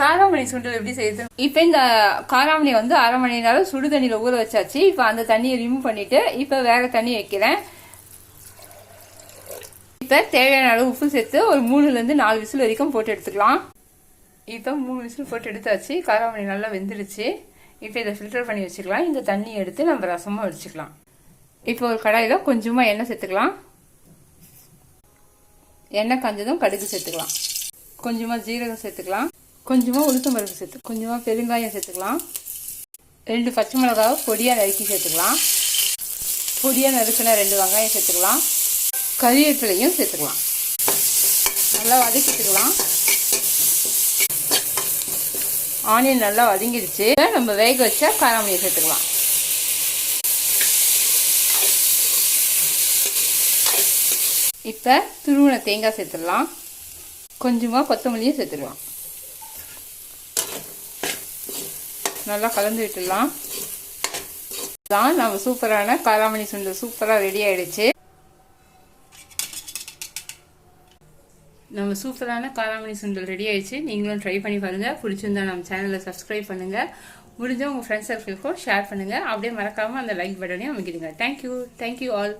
காராமணி சுண்டல் எப்படி செய்யுது இப்போ இந்த காராமணி வந்து அரை மணி நேரம் சுடு தண்ணியில் ஊற வச்சாச்சு. இப்போ அந்த தண்ணியை ரிமூவ் பண்ணிட்டு இப்போ வேற தண்ணி வைக்கிறேன். இப்போ தேவையான அளவு உப்பு சேர்த்து ஒரு மூணுலேருந்து நாலு விசில் வரைக்கும் போட்டு எடுத்துக்கலாம். இப்போ மூணு விசில் போட்டு எடுத்தாச்சு. காராமணி நல்லா வெந்துடுச்சு இப்போ இதை ஃபில்டர் பண்ணி வச்சுக்கலாம். இந்த தண்ணி எடுத்து நம்ம ரசமாக வச்சுக்கலாம் இப்போ ஒரு கடாயில் கொஞ்சமாக எண்ணெய் சேர்த்துக்கலாம். எண்ணெய் காஞ்சதும் கடுகு சேர்த்துக்கலாம். கொஞ்சமாக ஜீரகம் சேர்த்துக்கலாம். கொஞ்சமாக உளுத்தம் பருப்பு சேர்த்து கொஞ்சமாக பெருங்காயம் சேர்த்துக்கலாம். ரெண்டு பச்சை மிளகாவை பொடியாக நறுக்கி சேர்த்துக்கலாம். பொடியாக நறுக்கின ரெண்டு வெங்காயம் சேர்த்துக்கலாம். கறிவேப்பிலையும் சேர்த்துக்கலாம். நல்லா வதக்கிட்டுக்கலாம் ஆனியன் நல்லா வதங்கிடுச்சு. நம்ம வேக வச்சா காராமணியை சேர்த்துக்கலாம். இப்போ துருவன தேங்காய் சேர்த்துடலாம். கொஞ்சமாக கொத்தமல்லியும் சேர்த்துக்கலாம் நல்லா கலந்து விட்டுடலாம் தான் நம்ம சூப்பரான காராமணி சுண்டல். சூப்பராக ரெடி ஆயிடுச்சு. நம்ம சூப்பரான காராமணி சுண்டல் ரெடி ஆயிடுச்சு. நீங்களும் ட்ரை பண்ணி பாருங்க. பிடிச்சிருந்தா நம்ம சேனலை சப்ஸ்கிரைப் பண்ணுங்க. முடிஞ்ச உங்கள் ஃப்ரெண்ட்ஸ் சர்க்கிள்க்கும் ஷேர் பண்ணுங்க. அப்படியே மறக்காம அந்த லைக் பட்டனையும் அமைக்கிடுங்க. Thank you thank you all